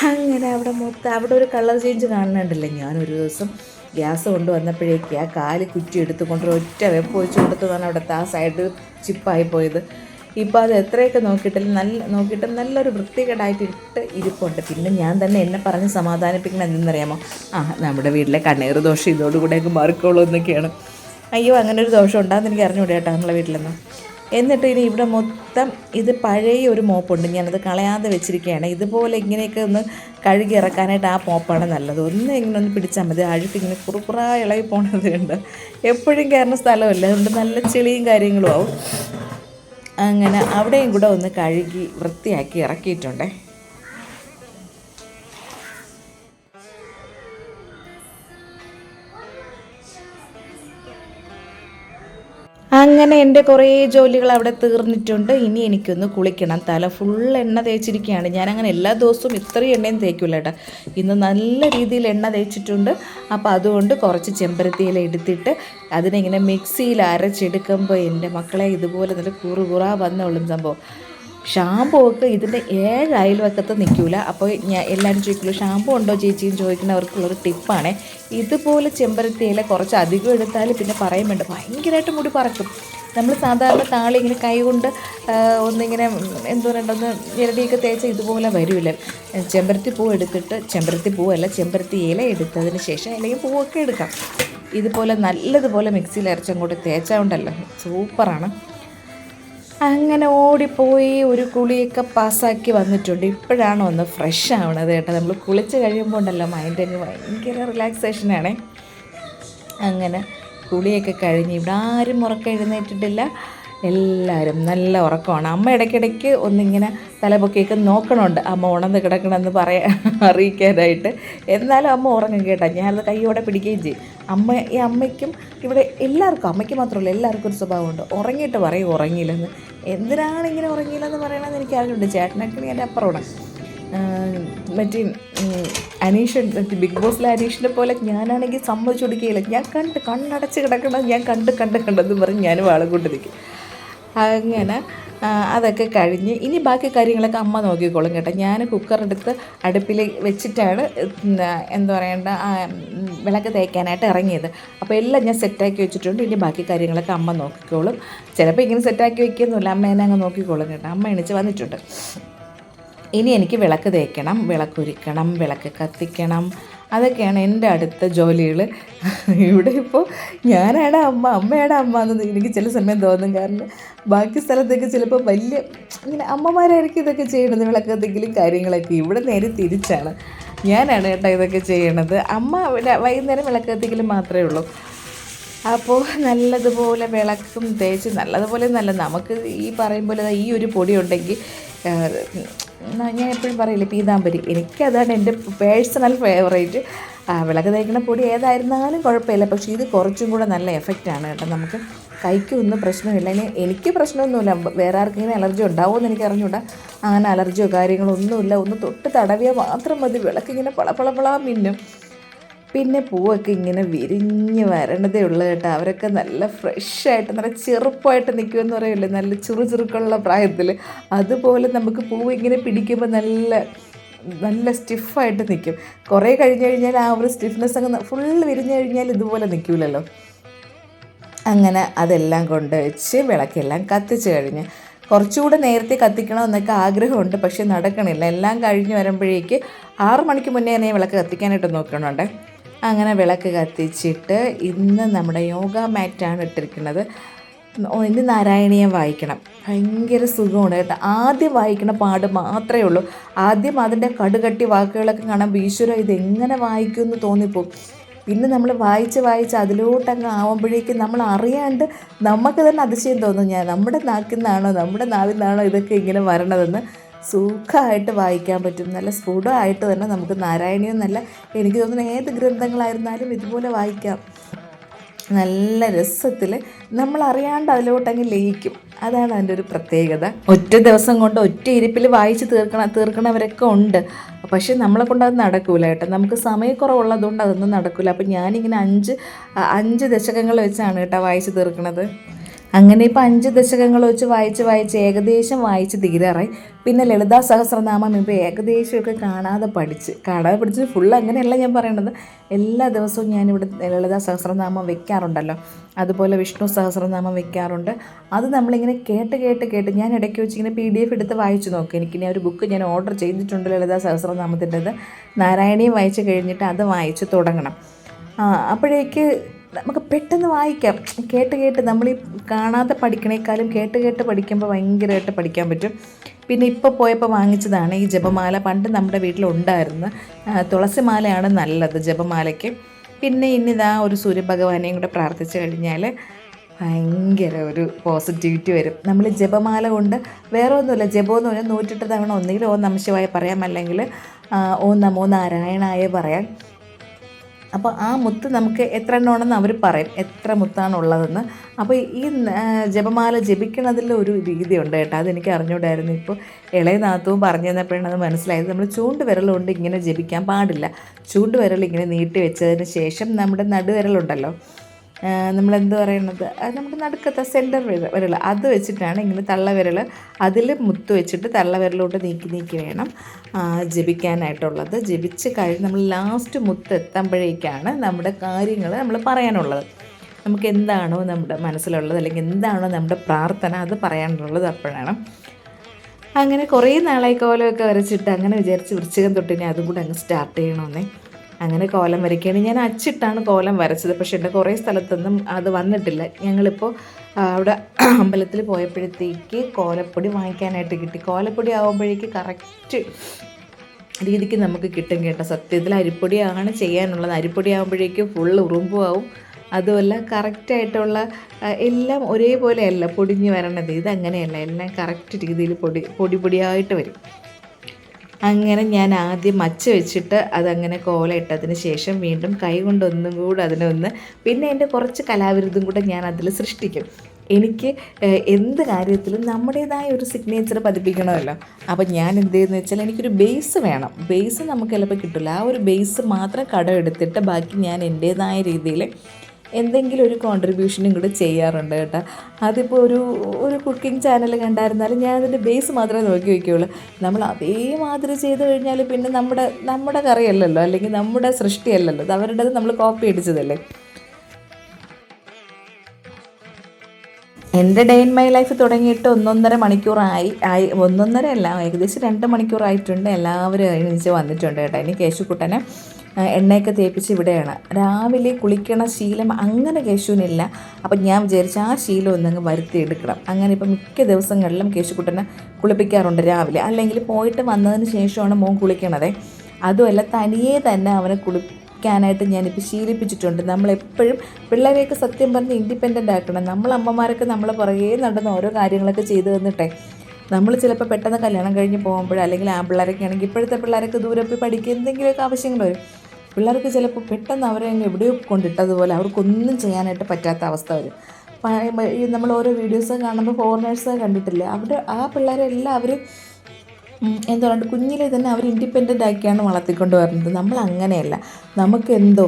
അങ്ങനെ അവിടെ മൊത്തം അവിടെ ഒരു കളർ ചേഞ്ച് കാണുന്നുണ്ടല്ലേ? ഞാനൊരു ദിവസം ഗ്യാസ് കൊണ്ടുവന്നപ്പോഴേക്ക് ആ കാൽ കുറ്റി എടുത്തുകൊണ്ട് ഒറ്റ വെപ്പ് വെച്ച് കൊടുത്തതാണ് അവിടുത്തെ ആ സൈഡ് ചിപ്പായി പോയത്. ഇപ്പോൾ അത് എത്രയൊക്കെ നോക്കിയിട്ടില്ല നല്ല നോക്കിയിട്ട് നല്ലൊരു വൃത്തികേടായിട്ട് ഇട്ട് ഇരിപ്പുണ്ട്. പിന്നെ ഞാൻ തന്നെ എന്നെ പറഞ്ഞ് സമാധാനിപ്പിക്കണം എന്തെന്നറിയാമോ? ആ നമ്മുടെ വീട്ടിലെ കണ്ണീർ ദോഷം ഇതോടുകൂടെ അങ്ങ് മാറിക്കോളൂ എന്നൊക്കെയാണ്. അയ്യോ അങ്ങനെ ഒരു ദോഷം ഉണ്ടാകുന്ന എനിക്ക് അറിഞ്ഞുകൂടെ കേട്ടോ നമ്മളെ വീട്ടിലൊന്നും. എന്നിട്ട് ഇനി ഇവിടെ മൊത്തം ഇത് പഴയ ഒരു മോപ്പുണ്ട്. ഞാനത് കളയാതെ വെച്ചിരിക്കുകയാണ്. ഇതുപോലെ ഇങ്ങനെയൊക്കെ ഒന്ന് കഴുകി ഇറക്കാനായിട്ട് ആ മോപ്പാണ് നല്ലത്. ഒന്ന് ഇങ്ങനെ ഒന്ന് പിടിച്ചാൽ മതി. അഴുക്ക് ഇങ്ങനെ കുറുക്കുറാ ഇളകി പോണത് ഉണ്ട് എപ്പോഴും കയറുന്ന സ്ഥലമല്ല? അതുകൊണ്ട് നല്ല ചെളിയും കാര്യങ്ങളും ആവും. അങ്ങനെ അവിടെയും കൂടെ ഒന്ന് കഴുകി വൃത്തിയാക്കി ഇറക്കിയിട്ടുണ്ടേ. അങ്ങനെ എന്റെ കുറേ ജോലികൾ അവിടെ തീർന്നിട്ടുണ്ട്. ഇനി എനിക്കൊന്ന് കുളിക്കണം. തല ഫുൾ എണ്ണ തേച്ചിരിക്കുകയാണ്. ഞാൻ അങ്ങനെ എല്ലാ ദിവസവും ഇത്രയും എണ്ണയും തേക്കില്ല കേട്ടോ. ഇന്ന് നല്ല രീതിയിൽ എണ്ണ തേച്ചിട്ടുണ്ട്. അപ്പോൾ അതുകൊണ്ട് കുറച്ച് ചെമ്പരത്തിയില എടുത്തിട്ട് അതിനെ ഇങ്ങനെ മിക്സിയിൽ അരച്ചെടുക്കുമ്പോൾ എന്റെ മക്കളെ ഇതുപോലെ നല്ല കുറുകുറ വന്നോളും സംഭവം. ഷാമ്പു ഒക്കെ ഇതിന്റെ ഏഴ് അയൽവക്കത്ത് നിൽക്കില്ല. അപ്പോൾ ഞാൻ എല്ലാവരും ചോദിക്കുള്ളൂ ഷാമ്പു ഉണ്ടോ ചേച്ചിയും ചോദിക്കുന്നവർക്കുള്ളൊരു ടിപ്പാണ്. ഇതുപോലെ ചെമ്പരത്തിയില കുറച്ച് അധികം എടുത്താൽ പിന്നെ പറയാൻ വേണ്ട. ഭയങ്കരമായിട്ട് മുടി പറക്കും. നമ്മൾ സാധാരണ താളി ഇങ്ങനെ കൈ കൊണ്ട് ഒന്നിങ്ങനെ എന്തോ രണ്ടൊന്ന് ഇരടിയൊക്കെ തേച്ച് ഇതുപോലെ വരില്ല. ചെമ്പരത്തി പൂ എടുത്തിട്ട് ചെമ്പരത്തി പൂവല്ല ചെമ്പരത്തി ഇല എടുത്തതിന് ശേഷം അല്ലെങ്കിൽ പൂവൊക്കെ എടുക്കാം. ഇതുപോലെ നല്ലതുപോലെ മിക്സിയിൽ അരച്ചങ്ങോട്ട് തേച്ചാൽ ഉണ്ടല്ലോ. സൂപ്പറാണ്. അങ്ങനെ ഓടിപ്പോയി ഒരു കുളിയൊക്കെ പാസ്സാക്കി വന്നിട്ടുണ്ട്. ഇപ്പോഴാണ് ഒന്ന് ഫ്രഷ് ആവണത് കേട്ടോ. നമ്മൾ കുളിച്ച് കഴിയുമ്പോൾ ഉണ്ടല്ലോ മൈൻഡ് അങ്ങ് ഭയങ്കര റിലാക്സേഷനാണ് അങ്ങനെ കുളിയൊക്കെ കഴിഞ്ഞ് ഇവിടെ ആരും ഉറക്കം എഴുന്നേറ്റിട്ടില്ല. എല്ലാവരും നല്ല ഉറക്കമാണ്. അമ്മ ഇടയ്ക്കിടയ്ക്ക് ഒന്നിങ്ങനെ തലപൊക്കിയൊക്കെ നോക്കണമുണ്ട് അമ്മ ഉണർന്ന് കിടക്കണമെന്ന് പറയാൻ അറിയിക്കാനായിട്ട്. എന്നാലും അമ്മ ഉറങ്ങും കേട്ടോ. ഞാനത് കൈയോടെ പിടിക്കുകയും ചെയ്യും. അമ്മ ഈ അമ്മയ്ക്കും ഇവിടെ എല്ലാവർക്കും അമ്മയ്ക്ക് മാത്രമല്ല എല്ലാവർക്കും ഒരു സ്വഭാവമുണ്ട്. ഉറങ്ങിയിട്ട് പറയും ഉറങ്ങിയില്ലെന്ന്. എന്തിനാണ് ഇങ്ങനെ ഉറങ്ങിയില്ലെന്ന് പറയണമെന്ന് എനിക്ക് അറിഞ്ഞുണ്ട് ചേട്ടനൊക്കെ എന്റെ അപ്പുറമാണ്. മറ്റേ അനീഷൻ അനീഷ് മറ്റേ ബിഗ് ബോസിലെ അനീഷിനെ പോലെ ഞാനാണെങ്കിൽ സമ്മതിച്ചു കൊടുക്കുകയില്ല. ഞാൻ കണ്ട് കണ്ണടച്ച് കിടക്കണം ഞാൻ കണ്ട് കണ്ട് കണ്ടെന്ന് പറഞ്ഞ് ഞാൻ വാളം കൊണ്ട് നിൽക്കും അങ്ങനെ അതൊക്കെ കഴിഞ്ഞ്. ഇനി ബാക്കി കാര്യങ്ങളൊക്കെ അമ്മ നോക്കിക്കോളും കേട്ടോ. ഞാൻ കുക്കറെടുത്ത് അടുപ്പിൽ വെച്ചിട്ടാണ് എന്താ പറയണ്ട പറയേണ്ട വിളക്ക് തേക്കാനായിട്ട് ഇറങ്ങിയത്. അപ്പോൾ എല്ലാം ഞാൻ സെറ്റാക്കി വെച്ചിട്ടുണ്ട്. ഇനി ബാക്കി കാര്യങ്ങളൊക്കെ അമ്മ നോക്കിക്കോളും. ചിലപ്പോൾ ഇങ്ങനെ സെറ്റാക്കി വെക്കുന്നില്ല അമ്മ എന്നെ അങ്ങ് നോക്കിക്കോളും കേട്ടോ. അമ്മ എണീച്ച് വന്നിട്ടുണ്ട്. ഇനി എനിക്ക് വിളക്ക് തേക്കണം വിളക്കൊരുക്കണം വിളക്ക് കത്തിക്കണം അതൊക്കെയാണ് എന്റെ അടുത്ത ജോലികൾ. ഇവിടെ ഇപ്പോൾ ഞാനാണ് അമ്മ അമ്മയാണ് അമ്മ എന്ന് എനിക്ക് ചില സമയം തോന്നും. കാരണം ബാക്കി സ്ഥലത്തൊക്കെ ചിലപ്പോൾ വലിയ ഇങ്ങനെ അമ്മമാരായിരിക്കും ഇതൊക്കെ ചെയ്യണത് വിളക്കത്തെങ്കിലും കാര്യങ്ങളൊക്കെ. ഇവിടെ നേരെ തിരിച്ചാണ്. ഞാനാണ് കേട്ടോ ഇതൊക്കെ ചെയ്യണത്. അമ്മ വൈകുന്നേരം വിളക്കത്തെങ്കിലും മാത്രമേ ഉള്ളൂ. അപ്പോൾ നല്ലതുപോലെ വിളക്കും തേച്ച് നല്ലതുപോലെ നല്ല നമുക്ക് ഈ പറയും പോലെ ഈ ഒരു പൊടി ഉണ്ടെങ്കിൽ ഞാൻ എപ്പോഴും പറയില്ലേ പീതാമ്പരി എനിക്കതാണ് എന്റെ പേഴ്സണൽ ഫേവറേറ്റ് വിളക്ക് തേക്കുന്ന പൊടി ഏതായിരുന്നാലും കുഴപ്പമില്ല പക്ഷേ ഇത് കുറച്ചും കൂടെ നല്ല എഫക്റ്റാണ് കേട്ടോ. നമുക്ക് കൈക്ക് കൈക്കൊന്നും പ്രശ്നമില്ല. ഇനി എനിക്ക് പ്രശ്നമൊന്നുമില്ല. വേറെ ആർക്കെങ്കിലും അലർജി ഉണ്ടാവുമെന്ന് എനിക്ക് അറിഞ്ഞൂടാ അങ്ങനെ അലർജിയോ കാര്യങ്ങളോ ഒന്നുമില്ല. ഒന്ന് തൊട്ട് തടവിയാൽ മാത്രം മതി. വിളക്ക് വിളക്കിങ്ങനെ പളപ്പളപ്പളാ മിന്നും. പിന്നെ പൂവൊക്കെ ഇങ്ങനെ വിരിഞ്ഞ് വരണതേ ഉള്ളൂ കേട്ടോ. അവരൊക്കെ നല്ല ഫ്രഷായിട്ട് നല്ല ചെറുപ്പമായിട്ട് നിൽക്കുമെന്ന് പറയില്ലേ നല്ല ചെറു ചെറുക്കുള്ള പ്രായത്തിൽ. അതുപോലെ നമുക്ക് പൂവ് ഇങ്ങനെ പിടിക്കുമ്പോൾ നല്ല നല്ല സ്റ്റിഫായിട്ട് നിൽക്കും കുറേ കഴിഞ്ഞ് കഴിഞ്ഞാൽ ആ ഒരു സ്റ്റിഫ്നെസ് അങ്ങ് ഫുള്ള് വിരിഞ്ഞു കഴിഞ്ഞാൽ ഇതുപോലെ നിൽക്കില്ലല്ലോ അങ്ങനെ അതെല്ലാം കൊണ്ട് വെച്ച് വിളക്കെല്ലാം കത്തിച്ച് കഴിഞ്ഞ്. കുറച്ചുകൂടെ നേരത്തെ കത്തിക്കണമെന്നൊക്കെ ആഗ്രഹമുണ്ട് പക്ഷെ നടക്കണില്ല. എല്ലാം കഴിഞ്ഞ് വരുമ്പോഴേക്ക് ആറു മണിക്ക് മുന്നേ തന്നെ വിളക്ക് കത്തിക്കാനായിട്ട് നോക്കണുണ്ട്. അങ്ങനെ വിളക്ക് കത്തിച്ചിട്ട് ഇന്ന് നമ്മുടെ യോഗ മാറ്റാണ് ഇട്ടിരിക്കുന്നത്. ഇന്ന് നാരായണീയം വായിക്കണം. ഭയങ്കര സുഖമാണ് കേട്ടോ. ആദ്യം വായിക്കണ പാട് മാത്രമേ ഉള്ളൂ. ആദ്യം അതിന്റെ കടുകട്ടി വാക്കുകളൊക്കെ കാണാൻ ഈശ്വര ഇതെങ്ങനെ വായിക്കും എന്ന് തോന്നിപ്പോവും പിന്നെ നമ്മൾ വായിച്ച് വായിച്ച് അതിലോട്ടങ്ങ് ആവുമ്പോഴേക്കും നമ്മൾ അറിയാണ്ട് നമുക്ക് തന്നെ അതിശയം തോന്നും ഞാൻ നമ്മുടെ നാക്കിൽ നിന്നാണോ നമ്മുടെ നാവിൽ നിന്നാണോ ഇതൊക്കെ ഇങ്ങനെ വരണതെന്ന്. സുഖമായിട്ട് വായിക്കാൻ പറ്റും. നല്ല സ്ഫുടമായിട്ട് തന്നെ നമുക്ക് നാരായണീയം നല്ല എനിക്ക് തോന്നുന്നു ഏത് ഗ്രന്ഥങ്ങളായിരുന്നാലും ഇതുപോലെ വായിക്കാം. നല്ല രസത്തിൽ നമ്മൾ അറിയാണ്ട് അതിലോട്ടങ്ങ് ലയിക്കും. അതാണ് അതിന്റെ ഒരു പ്രത്യേകത. ഒറ്റ ദിവസം കൊണ്ട് ഒറ്റ ഇരിപ്പിൽ വായിച്ച് തീർക്കണ തീർക്കണവരൊക്കെ ഉണ്ട്. പക്ഷേ നമ്മളെ കൊണ്ട് അത് നടക്കൂല കേട്ടോ. നമുക്ക് സമയക്കുറവുള്ളതുകൊണ്ട് അതൊന്നും നടക്കില്ല അപ്പം ഞാനിങ്ങനെ അഞ്ച് അഞ്ച് ദശകങ്ങൾ വെച്ചാണ് കേട്ടോ വായിച്ച് തീർക്കണത്. അങ്ങനെ ഇപ്പോൾ അഞ്ച് ദശകങ്ങൾ വെച്ച് വായിച്ച് വായിച്ച് ഏകദേശം വായിച്ച് തീരാറായി. പിന്നെ ലളിതാ സഹസ്രനാമം ഇപ്പോൾ ഏകദേശമൊക്കെ കാണാതെ പഠിച്ച് കാണാതെ പഠിച്ച് ഫുൾ അങ്ങനെയല്ല ഞാൻ പറയണത്. എല്ലാ ദിവസവും ഞാനിവിടെ ലളിതാ സഹസ്രനാമം വെക്കാറുണ്ടല്ലോ. അതുപോലെ വിഷ്ണു സഹസ്രനാമം വെക്കാറുണ്ട്. അത് നമ്മളിങ്ങനെ കേട്ട് കേട്ട് കേട്ട് ഞാൻ ഇടയ്ക്ക് വെച്ച് ഇങ്ങനെ പി ഡി എഫ് എടുത്ത് വായിച്ചു നോക്കും. എനിക്കിനി ഒരു ബുക്ക് ഞാൻ ഓർഡർ ചെയ്തിട്ടുണ്ട് ലളിതാ സഹസ്രനാമത്തിന്റെത്. നാരായണീയം വായിച്ച് കഴിഞ്ഞിട്ട് അത് വായിച്ച് തുടങ്ങണം. അപ്പോഴേക്ക് നമുക്ക് പെട്ടെന്ന് വായിക്കാം. കേട്ട് കേട്ട് നമ്മൾ ഈ കാണാതെ പഠിക്കണേക്കാളും കേട്ട് കേട്ട് പഠിക്കുമ്പോൾ ഭയങ്കരമായിട്ട് പഠിക്കാൻ പറ്റും. പിന്നെ ഇപ്പോൾ പോയപ്പോൾ വാങ്ങിച്ചതാണ് ഈ ജപമാല. പണ്ട് നമ്മുടെ വീട്ടിലുണ്ടായിരുന്നു. തുളസിമാലയാണ് നല്ലത് ജപമാലയ്ക്ക്. പിന്നെ ഇന്നിതാ ഒരു സൂര്യഭഗവാനെയും കൂടെ പ്രാർത്ഥിച്ചു കഴിഞ്ഞാൽ ഭയങ്കര ഒരു പോസിറ്റിവിറ്റി വരും. നമ്മൾ ജപമാല കൊണ്ട് വേറെ ഒന്നുമില്ല ജപം എന്ന് പറഞ്ഞാൽ നൂറ്റെട്ട് തവണ ഒന്നുകിൽ ഓ നമശിവായ പറയാം. അല്ലെങ്കിൽ ഓ നമോ നാരായണായ പറയാം. അപ്പോൾ ആ മുത്ത് നമുക്ക് എത്ര എണ്ണമാണെന്ന് അവർ പറയും. എത്ര മുത്താണ് ഉള്ളതെന്ന് അപ്പോൾ ഈ ജപമാല ജപിക്കണതിൽ ഒരു രീതിയുണ്ട് കേട്ടോ. അതെനിക്ക് അറിഞ്ഞുകൂടായിരുന്നു ഇപ്പോൾ ഇളയ നാത്തവും പറഞ്ഞു തന്നപ്പോഴാണ് അത് മനസ്സിലായത്. നമ്മൾ ചൂണ്ട് വിരലുകൊണ്ട് ഇങ്ങനെ ജപിക്കാൻ പാടില്ല. ചൂണ്ട് വിരൽ ഇങ്ങനെ നീട്ടി വെച്ചതിന് ശേഷം നമ്മുടെ നടുവിരലുണ്ടല്ലോ. നമ്മളെന്ത് പറയണത്? നമ്മുടെ നടുക്കത്തെ സെന്റർ വിരൽ വിരൽ അത് വെച്ചിട്ടാണ് ഇങ്ങനെ തള്ളവിരൽ അതിൽ മുത്ത് വെച്ചിട്ട് തള്ളവിരലോട്ട് നീക്കി നീക്കി വേണം ജപിക്കാനായിട്ടുള്ളത്. ജപിച്ച് കഴിഞ്ഞ് നമ്മൾ ലാസ്റ്റ് മുത്ത് എത്തുമ്പോഴേക്കാണ് നമ്മുടെ കാര്യങ്ങൾ നമ്മൾ പറയാനുള്ളത്. നമുക്ക് എന്താണോ നമ്മുടെ മനസ്സിലുള്ളത് അല്ലെങ്കിൽ എന്താണോ നമ്മുടെ പ്രാർത്ഥന അത് പറയാനുള്ളത് അപ്പോഴാണ്. അങ്ങനെ കുറേ നാളായി കോലമൊക്കെ വരച്ചിട്ട് അങ്ങനെ വിചാരിച്ച് വൃശ്ചികം തൊട്ടിനെ അതും കൂടെ അങ്ങ് സ്റ്റാർട്ട് ചെയ്യണമെന്നേ അങ്ങനെ കോലം വരയ്ക്കുകയാണ് ഞാൻ അച്ചിട്ടാണ് കോലം വരച്ചത്. പക്ഷേ എന്റെ കുറേ സ്ഥലത്തൊന്നും അത് വന്നിട്ടില്ല. ഞങ്ങളിപ്പോൾ അവിടെ അമ്പലത്തിൽ പോയപ്പോഴത്തേക്ക് കോലപ്പൊടി വാങ്ങിക്കാനായിട്ട് കിട്ടി. കോലപ്പൊടി ആകുമ്പോഴേക്ക് കറക്റ്റ് രീതിക്ക് നമുക്ക് കിട്ടും കേട്ടോ. സത്യത്തിൽ അരിപ്പൊടിയാണ് ചെയ്യാനുള്ളത്. അരിപ്പൊടി ആകുമ്പോഴേക്കും ഫുൾ ഉറുമ്പുമാവും അതുമല്ല കറക്റ്റായിട്ടുള്ള എല്ലാം ഒരേപോലെയല്ല പൊടിഞ്ഞ് വരണത്. ഇതങ്ങനെയല്ല. എല്ലാം കറക്റ്റ് രീതിയിൽ പൊടി പൊടി പൊടിയായിട്ട് വരും. അങ്ങനെ ഞാൻ ആദ്യം മച്ച വെച്ചിട്ട് അതങ്ങനെ കോല ഇട്ടതിന് ശേഷം വീണ്ടും കൈ കൊണ്ടൊന്നും കൂടെ അതിനെ ഒന്ന് പിന്നെ എന്റെ കുറച്ച് കലാവിരുദ്ധം കൂടെ ഞാൻ അതിൽ സൃഷ്ടിക്കും. എനിക്ക് എന്ത് കാര്യത്തിലും നമ്മുടേതായ ഒരു സിഗ്നേച്ചർ പതിപ്പിക്കണമല്ലോ. അപ്പം ഞാൻ എന്ത് ചെയ്യുന്നത് വെച്ചാൽ എനിക്കൊരു ബേസ് വേണം. ബേസ് നമുക്ക് ചിലപ്പോൾ കിട്ടില്ല ആ ഒരു ബേസ് മാത്രം കടം എടുത്തിട്ട് ബാക്കി ഞാൻ എന്റേതായ രീതിയിൽ എന്തെങ്കിലും ഒരു കോൺട്രിബ്യൂഷനും കൂടെ ചെയ്യാറുണ്ട് കേട്ടോ. അതിപ്പോൾ ഒരു ഒരു കുക്കിംഗ് ചാനൽ കണ്ടായിരുന്നാലും ഞാൻ അതിന്റെ ബേസ് മാത്രമേ നോക്കി വയ്ക്കുകയുള്ളൂ നമ്മൾ അതേമാതിരി ചെയ്ത് കഴിഞ്ഞാൽ പിന്നെ നമ്മുടെ നമ്മുടെ കറിയല്ലല്ലോ അല്ലെങ്കിൽ നമ്മുടെ സൃഷ്ടിയല്ലല്ലോ. അവരുടേത് നമ്മൾ കോപ്പി അടിച്ചതല്ലേ? എന്റെ ഡേ ഇൻ മൈ ലൈഫ് തുടങ്ങിയിട്ട് ഒന്നൊന്നര മണിക്കൂറായി ആയി ഒന്നൊന്നര അല്ല ഏകദേശം രണ്ട് മണിക്കൂറായിട്ടുണ്ട്. എല്ലാവരും എണീച്ച് വന്നിട്ടുണ്ട് കേട്ടോ. ഇനി കേശുക്കുട്ടനെ എണ്ണയൊക്കെ തേപ്പിച്ച് ഇവിടെയാണ്. രാവിലെ കുളിക്കണ ശീലം അങ്ങനെ കേശുവിനില്ല. അപ്പം ഞാൻ വിചാരിച്ച ആ ശീലം ഒന്നങ്ങ് വരുത്തിയെടുക്കണം. അങ്ങനെ ഇപ്പം മിക്ക ദിവസങ്ങളിലും കേശുക്കുട്ടനെ കുളിപ്പിക്കാറുണ്ട് രാവിലെ. അല്ലെങ്കിൽ പോയിട്ട് വന്നതിന് ശേഷമാണ് മോൻ കുളിക്കണതേ. അതുമല്ല തനിയെ തന്നെ അവനെ കുളി ായിട്ട് ഞാനിപ്പോൾ ശീലിപ്പിച്ചിട്ടുണ്ട്. നമ്മളെപ്പോഴും പിള്ളേരെയൊക്കെ സത്യം പറഞ്ഞ് ഇൻഡിപെൻഡന്റ് ആക്കണം. നമ്മൾ അമ്മമാരൊക്കെ നമ്മൾ പുറകെ നടന്ന ഓരോ കാര്യങ്ങളൊക്കെ ചെയ്തു തന്നിട്ടെ. നമ്മൾ ചിലപ്പോൾ പെട്ടെന്ന് കല്യാണം കഴിഞ്ഞ് പോകുമ്പോൾ അല്ലെങ്കിൽ ആ പിള്ളേരൊക്കെ ആണെങ്കിൽ ഇപ്പോഴത്തെ പിള്ളേരൊക്കെ ദൂരെ പോയി പഠിക്കുക എന്തെങ്കിലുമൊക്കെ ആവശ്യങ്ങൾ വരും. പിള്ളേർക്ക് ചിലപ്പോൾ പെട്ടെന്ന് അവരെ അങ്ങ് എവിടെയോ കൊണ്ടിട്ടതുപോലെ അവർക്കൊന്നും ചെയ്യാനായിട്ട് പറ്റാത്ത അവസ്ഥ വരും. നമ്മൾ ഓരോ വീഡിയോസ് കാണുമ്പോൾ ഫോറിനേഴ്സ് കണ്ടിട്ടില്ല? അവിടെ ആ പിള്ളേരെല്ലാം അവർ എന്താ പറയുക കുഞ്ഞിലെ തന്നെ അവർ ഇൻഡിപെൻഡന്റ് ആക്കിയാണ് വളർത്തിക്കൊണ്ട് വരുന്നത്. നമ്മൾ അങ്ങനെയല്ല. നമുക്ക് എന്തോ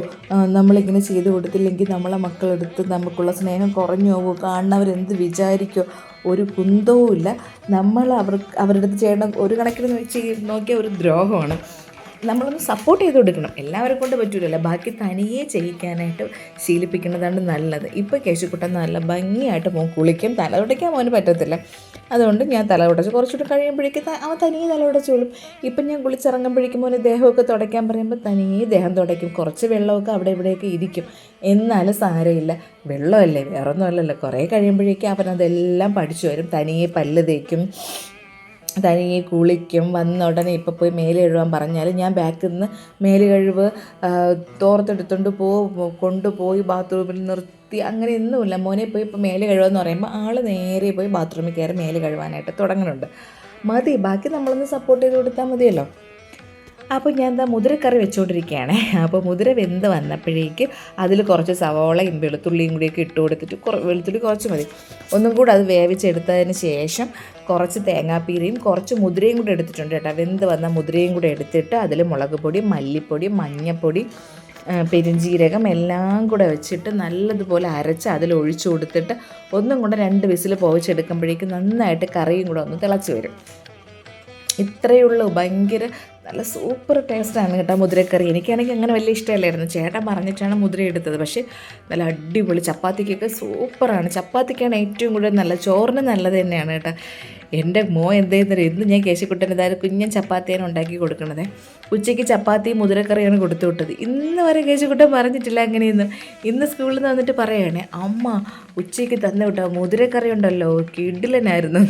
നമ്മളിങ്ങനെ ചെയ്തു കൊടുത്തില്ലെങ്കിൽ നമ്മളെ മക്കളെടുത്ത് നമുക്കുള്ള സ്നേഹം കുറഞ്ഞു പോകുമോ കാണുന്നവരെന്ത് വിചാരിക്കുമോ ഒരു കുന്തവും ഇല്ല നമ്മൾ അവർ അവരുടെ അടുത്ത് ഒരു കണക്കിന് നോക്കിയാൽ ഒരു ദ്രോഹമാണ്. നമ്മളൊന്ന് സപ്പോർട്ട് ചെയ്ത് കൊടുക്കണം. എല്ലാവരെ കൊണ്ട് പറ്റൂലല്ലോ. ബാക്കി തനിയെ ചെയ്യിക്കാനായിട്ട് ശീലിപ്പിക്കുന്നതാണ് നല്ലത്. ഇപ്പോൾ കേശുക്കുട്ടൻ നല്ല ഭംഗിയായിട്ട് പോകും കുളിക്കും. തല തുടയ്ക്കാൻ പോകാൻ പറ്റത്തില്ല. അതുകൊണ്ട് ഞാൻ തല തുടച്ച് കുറച്ചുകൂടി കഴിയുമ്പോഴേക്കും അവൻ തനിയെ തല തുടച്ചോളും. ഇപ്പം ഞാൻ കുളിച്ചിറങ്ങുമ്പോഴേക്കും മോനെ ദേഹമൊക്കെ തുടയ്ക്കാൻ പറയുമ്പോൾ തനിയെ ദേഹം തുടയ്ക്കും. കുറച്ച് വെള്ളമൊക്കെ അവിടെ ഇവിടെയൊക്കെ ഇരിക്കും. എന്നാലും സാരമില്ല. വെള്ളമല്ലേ? വേറൊന്നുമല്ലല്ലോ. കുറേ കഴിയുമ്പോഴേക്കും അവൻ അതെല്ലാം പഠിച്ചു വരും. തനിയെ പല്ല് തേക്കും. തനിയെ കുളിക്കും വന്ന ഉടനെ ഇപ്പോൾ പോയി മേലെ കഴുകാൻ പറഞ്ഞാൽ ഞാൻ ബാക്കിൽ നിന്ന് മേലെ കഴിവ് തോർത്തെടുത്തുകൊണ്ട് പോകും കൊണ്ടുപോയി ബാത്റൂമിൽ നിർത്തി. അങ്ങനെ ഒന്നുമില്ല. മോനെ പോയി ഇപ്പോൾ മേലെ കഴുകുമെന്ന് പറയുമ്പോൾ ആൾ നേരെ പോയി ബാത്റൂമിൽ കയറി മേലെ കഴുകാനായിട്ട് തുടങ്ങുന്നുണ്ട്. മതി. ബാക്കി നമ്മളൊന്ന് സപ്പോർട്ട് ചെയ്ത് കൊടുത്താൽ മതിയല്ലോ. അപ്പോൾ ഞാൻ എന്താ മുതിരക്കറി വെച്ചുകൊണ്ടിരിക്കുകയാണ് അപ്പോൾ മുതിര വെന്ത് വന്നപ്പോഴേക്ക് അതിൽ കുറച്ച് സവോളയും വെളുത്തുള്ളിയും കൂടിയൊക്കെ ഇട്ട് കൊടുത്തിട്ട് കുറ വെളുത്തുള്ളി കുറച്ച് മതി. ഒന്നും കൂടെ അത് വേവിച്ചെടുത്തതിന് ശേഷം കുറച്ച് തേങ്ങാപ്പീരയും കുറച്ച് മുതിരയും കൂടെ എടുത്തിട്ടുണ്ട് കേട്ടോ. വെന്ത് വന്ന മുതിരയും കൂടെ എടുത്തിട്ട് അതിൽ മുളക് പൊടി മല്ലിപ്പൊടി മഞ്ഞൾപ്പൊടി പെരിഞ്ചീരകം എല്ലാം കൂടെ വെച്ചിട്ട് നല്ലതുപോലെ അരച്ച് അതിൽ ഒഴിച്ചു കൊടുത്തിട്ട് ഒന്നും കൂടെ രണ്ട് വിസിൽ പോവിച്ചെടുക്കുമ്പോഴേക്കും നന്നായിട്ട് കറിയും കൂടെ ഒന്ന് തിളച്ച് വരും. ഇത്രയേ ഭയങ്കര നല്ല സൂപ്പർ ടേസ്റ്റാണ് കേട്ടോ മുതിരക്കറി. എനിക്കാണെങ്കിൽ അങ്ങനെ വലിയ ഇഷ്ടമല്ലായിരുന്നു. ചേട്ടൻ പറഞ്ഞിട്ടാണ് മുതിര എടുത്തത്. പക്ഷേ നല്ല അടിപൊളി ചപ്പാത്തിക്കൊക്കെ സൂപ്പറാണ്. ചപ്പാത്തിക്കാണ് ഏറ്റവും കൂടുതൽ നല്ല ചോറിന് നല്ലത് തന്നെയാണ് കേട്ടോ. എന്റെ മോ എന്തേന്നറിയോ ഇന്ന് ഞാൻ കേശിക്കുട്ടന്റെ ഇതായത് കുഞ്ഞൻ ചപ്പാത്തിയാണ് ഉണ്ടാക്കി കൊടുക്കണത്. ഉച്ചയ്ക്ക് ചപ്പാത്തി മുതിരക്കറിയാണ് കൊടുത്തു വിട്ടത്. ഇന്ന് വരെ കേശിക്കുട്ടൻ പറഞ്ഞിട്ടില്ല അങ്ങനെയൊന്നും ഇന്ന് സ്കൂളിൽ നിന്ന് വന്നിട്ട് പറയുകയാണ് അമ്മ ഉച്ചയ്ക്ക് തന്നു വിട്ടോ മുതിരക്കറി ഉണ്ടല്ലോ കിഡിലനായിരുന്നു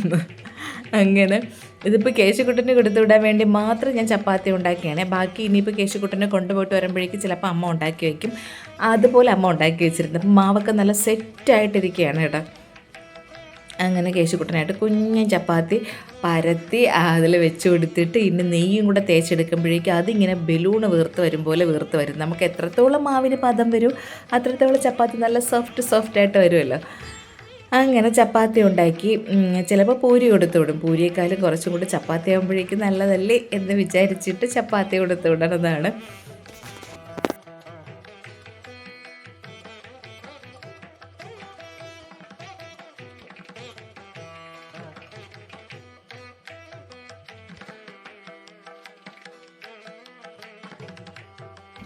അങ്ങനെ ഇതിപ്പോൾ കേശുക്കുട്ടന് കൊടുത്തു വിടാൻ വേണ്ടി മാത്രം ഞാൻ ചപ്പാത്തി ഉണ്ടാക്കിയാണ്. ബാക്കി ഇനിയിപ്പോൾ കേശുക്കുട്ടനെ കൊണ്ടുപോയിട്ട് വരുമ്പോഴേക്കും ചിലപ്പോൾ അമ്മ ഉണ്ടാക്കി വയ്ക്കും. അതുപോലെ അമ്മ ഉണ്ടാക്കി വെച്ചിരുന്നത്. അപ്പം മാവൊക്കെ നല്ല സെറ്റായിട്ടിരിക്കുകയാണ് കേട്ടോ. അങ്ങനെ കേശുക്കുട്ടനായിട്ട് കുഞ്ഞൻ ചപ്പാത്തി പരത്തി അതിൽ വെച്ച് കൊടുത്തിട്ട് ഇനി നെയ്യും കൂടെ തേച്ചെടുക്കുമ്പോഴേക്കും അതിങ്ങനെ ബലൂണ് വീർത്ത് വരും പോലെ വീർത്ത് വരും. നമുക്ക് എത്രത്തോളം മാവിന് പദം വരും അത്രത്തോളം ചപ്പാത്തി നല്ല സോഫ്റ്റ് സോഫ്റ്റ് ആയിട്ട് വരുമല്ലോ. അങ്ങനെ ചപ്പാത്തി ഉണ്ടാക്കി ചിലപ്പോൾ പൂരി കൊടുത്തു വിടും. പൂരിയേക്കാളും കുറച്ചും കൂടി ചപ്പാത്തി ആകുമ്പോഴേക്കും നല്ലതല്ലേ എന്ന് വിചാരിച്ചിട്ട് ചപ്പാത്തി കൊടുത്തു വിടണതാണ്.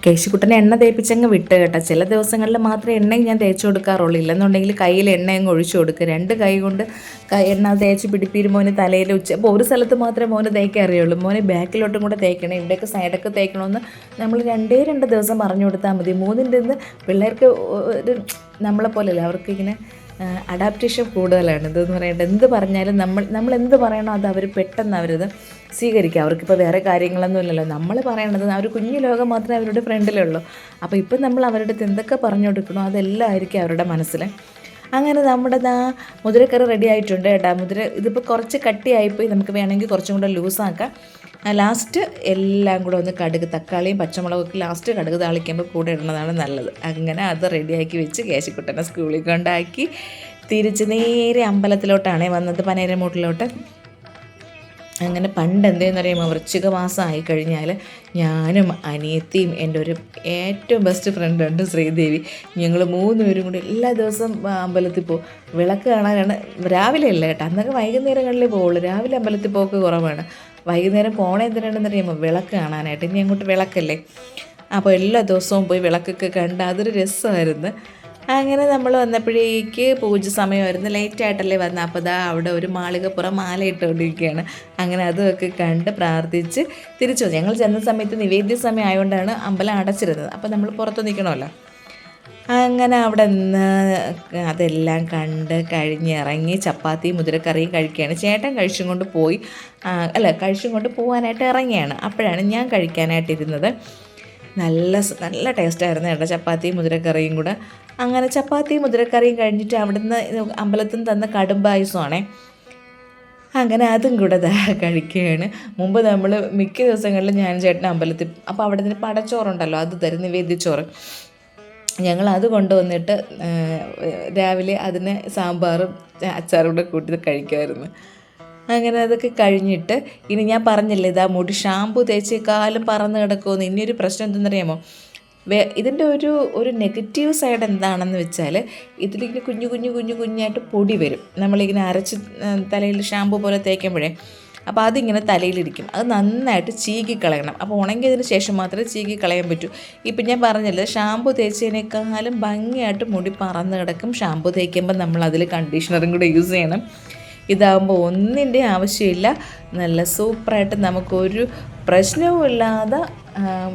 കേശുക്കുട്ടനെ എണ്ണ തേപ്പിച്ചങ്ങ് വിട്ട് കേട്ടോ. ചില ദിവസങ്ങളിൽ മാത്രമേ എണ്ണയും ഞാൻ തേച്ച് കൊടുക്കാറുള്ളൂ. ഇല്ലെന്നുണ്ടെങ്കിൽ കയ്യിൽ എണ്ണ അങ്ങ് ഒഴിച്ചു കൊടുക്കുക രണ്ട് കൈ കൊണ്ട് എണ്ണ തേച്ച് പിടിപ്പീര് മോന് തലയിൽ ഉച്ച അപ്പോൾ ഒരു സ്ഥലത്ത് മാത്രമേ മോന് തേക്കാൻ അറിയുള്ളൂ മോനെ ബാക്കിലോട്ടും കൂടെ തേക്കണം. ഇവിടെയൊക്കെ സൈഡൊക്കെ തേക്കണമെന്ന് നമ്മൾ രണ്ടേ രണ്ട് ദിവസം പറഞ്ഞു കൊടുത്താൽ മതി. മൂന്നിന്റെ നിന്ന് പിള്ളേർക്ക് ഒരു നമ്മളെ അവർക്കിങ്ങനെ അഡാപ്റ്റേഷൻ കൂടുതലാണ്. ഇതെന്ന് പറയേണ്ടത് എന്ത് പറഞ്ഞാലും നമ്മൾ നമ്മൾ എന്ത് പറയണോ അത് അവർ പെട്ടെന്ന് അവരത് സ്വീകരിക്കുക അവർക്കിപ്പോൾ വേറെ കാര്യങ്ങളൊന്നും ഇല്ലല്ലോ. നമ്മൾ പറയണത് ആ ഒരു കുഞ്ഞു ലോകം മാത്രമേ അവരുടെ ഫ്രണ്ടിലുള്ളൂ. അപ്പോൾ ഇപ്പം നമ്മൾ അവരുടെ അടുത്ത് എന്തൊക്കെ പറഞ്ഞു കൊടുക്കണോ അതെല്ലാം ആയിരിക്കും അവരുടെ മനസ്സിൽ അങ്ങനെ നമ്മുടെ ആ മുതിരക്കറി റെഡി ആയിട്ടുണ്ട് കേട്ടോ. മുതിര ഇതിപ്പോൾ കുറച്ച് കട്ടിയായിപ്പോയി. നമുക്ക് വേണമെങ്കിൽ കുറച്ചും കൂടെ ലൂസാക്കാം ലാസ്റ്റ് എല്ലാം കൂടെ ഒന്ന് കടുക് തക്കാളിയും പച്ചമുളകൊക്കെ ലാസ്റ്റ് കടുക് താളിക്കുമ്പോൾ കൂടെ ഇടുന്നതാണ് നല്ലത്. അങ്ങനെ അത് റെഡിയാക്കി വെച്ച് കേശിക്കുട്ടനെ സ്കൂളിൽ കൊണ്ടാക്കി തിരിച്ച് നേരെ അമ്പലത്തിലോട്ടാണ് വന്നത് പനേരമൂട്ടിലോട്ട്. അങ്ങനെ പണ്ട് എന്തെന്ന് പറയുമ്പോൾ വൃശ്ചിക മാസം ആയി കഴിഞ്ഞാൽ ഞാനും അനിയത്തിയും എന്റെ ഒരു ഏറ്റവും ബെസ്റ്റ് ഫ്രണ്ടുണ്ട് ശ്രീദേവി. ഞങ്ങൾ മൂന്ന് പേരും കൂടി എല്ലാ ദിവസവും അമ്പലത്തിൽ പോകും. വിളക്ക് കാണാനാണ് രാവിലെ അല്ല കേട്ടോ അന്നൊക്കെ വൈകുന്നേരങ്ങളിലേ പോവുള്ളൂ. രാവിലെ അമ്പലത്തിൽ പോക്ക് കുറവാണ്. വൈകുന്നേരം പോണേ എന്തിനാണെന്ന് അറിയാമോ? വിളക്ക് കാണാനായിട്ട്. ഇനി അങ്ങോട്ട് വിളക്കല്ലേ? അപ്പോൾ എല്ലാ ദിവസവും പോയി വിളക്കൊക്കെ കണ്ട് അതൊരു രസമായിരുന്നു. അങ്ങനെ നമ്മൾ വന്നപ്പോഴേക്ക് പൂജ സമയമായിരുന്നു. ലേറ്റായിട്ടല്ലേ വന്നത്. അപ്പോൾ ദാ അവിടെ ഒരു മാളികപ്പുറം മാല ഇട്ടുകൊണ്ടിരിക്കുകയാണ്. അങ്ങനെ അതൊക്കെ കണ്ട് പ്രാർത്ഥിച്ച് തിരിച്ചു വന്നു. ഞങ്ങൾ ചെന്ന സമയത്ത് നിവേദ്യ സമയം ആയതുകൊണ്ടാണ് അമ്പലം അടച്ചിരുന്നത്. അപ്പോൾ നമ്മൾ പുറത്ത് നിൽക്കണമല്ലോ. അങ്ങനെ അവിടെ നിന്ന് അതെല്ലാം കണ്ട് കഴിഞ്ഞിറങ്ങി ചപ്പാത്തി മുതിരക്കറിയും കഴിക്കുകയാണ്. ചേട്ടൻ കഴിച്ചും കൊണ്ട് പോയി അല്ല കഴിച്ചും കൊണ്ട് പോകാനായിട്ട് ഇറങ്ങിയാണ്. അപ്പോഴാണ് ഞാൻ കഴിക്കാനായിട്ടിരുന്നത്. നല്ല നല്ല ടേസ്റ്റായിരുന്നു കേട്ടോ ചപ്പാത്തിയും മുതിരക്കറിയും കൂടെ. അങ്ങനെ ചപ്പാത്തിയും മുതിരക്കറിയും കഴിഞ്ഞിട്ട് അവിടുന്ന് അമ്പലത്തിൽ നിന്ന് തന്ന കടുംബായുസമാണേ അങ്ങനെ അതും കൂടെ കഴിക്കുകയാണ്. മുമ്പ് നമ്മൾ മിക്ക ദിവസങ്ങളിലും ഞാൻ ചേട്ടൻ അമ്പലത്തിൽ അപ്പോൾ അവിടെ നിന്ന് പടച്ചോറുണ്ടല്ലോ അത് തരും നിവേദ്യച്ചോറ് ഞങ്ങൾ അത് കൊണ്ടുവന്നിട്ട് രാവിലെ അതിന് സാമ്പാറും അച്ചാറും കൂടെ കൂട്ടി കഴിക്കുമായിരുന്നു അങ്ങനെ അതൊക്കെ കഴിഞ്ഞിട്ട് ഇനി ഞാൻ പറഞ്ഞില്ലേ ഇതാ മുടി ഷാമ്പു കാലം പറന്ന് കിടക്കുമെന്ന് ഇനിയൊരു പ്രശ്നം എന്തെന്നറിയാമോ? വേ ഇതിന്റെ ഒരു ഒരു നെഗറ്റീവ് സൈഡ് എന്താണെന്ന് വെച്ചാൽ ഇതിലിങ്ങനെ കുഞ്ഞു കുഞ്ഞു കുഞ്ഞു കുഞ്ഞായിട്ട് പൊടി വരും. നമ്മളിങ്ങനെ അരച്ച് തലയിൽ ഷാമ്പു പോലെ തേക്കുമ്പോഴേ അപ്പോൾ അതിങ്ങനെ തലയിലിരിക്കും. അത് നന്നായിട്ട് ചീകി കളയണം അപ്പോൾ ഉണങ്ങിയതിന് ശേഷം മാത്രമേ ചീകി കളയാൻ പറ്റൂ. ഇപ്പം ഞാൻ പറഞ്ഞല്ലോ ഷാമ്പു തേച്ചതിനേക്കാളും ഭംഗിയായിട്ട് മുടി പറന്ന് കിടക്കും. ഷാമ്പു തേക്കുമ്പോൾ നമ്മൾ അതിൽ കണ്ടീഷണറും കൂടെ യൂസ് ചെയ്യണം. ഇതാകുമ്പോൾ ഒന്നിന്റെ ആവശ്യമില്ല. നല്ല സൂപ്പറായിട്ട് നമുക്കൊരു പ്രശ്നവും ഇല്ലാതെ ആം,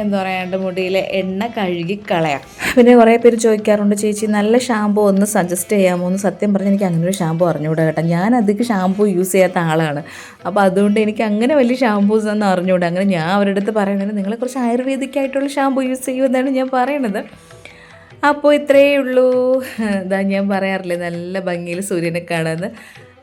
എന്താ പറയുക മുടിയിലെ എണ്ണ കഴുകി കളയാം. പിന്നെ കുറേ പേര് ചോദിക്കാറുണ്ട് ചേച്ചി നല്ല ഷാമ്പു ഒന്ന് സജസ്റ്റ് ചെയ്യാമോ? എന്ന് സത്യം പറഞ്ഞാൽ എനിക്ക് അങ്ങനെ ഒരു ഷാമ്പു അറിഞ്ഞുകൂടാ കേട്ടോ. ഞാൻ അധികം ഷാമ്പു യൂസ് ചെയ്യാത്ത ആളാണ്. അപ്പോൾ അതുകൊണ്ട് എനിക്ക് അങ്ങനെ വലിയ ഷാമ്പൂസ് ഒന്നും അറിഞ്ഞുകൂടാ അങ്ങനെ ഞാൻ അവരുടെ അടുത്ത് പറയുന്നത് നിങ്ങളെ കുറച്ച് ആയുർവേദിക്കായിട്ടുള്ള ഷാമ്പു യൂസ് ചെയ്യുമെന്നാണ് ഞാൻ പറയണത്. അപ്പോൾ ഇത്രയേ ഉള്ളൂ. ഇതാ ഞാൻ പറയാറില്ലേ നല്ല ഭംഗിയിൽ സൂര്യനെ കാണാമെന്ന്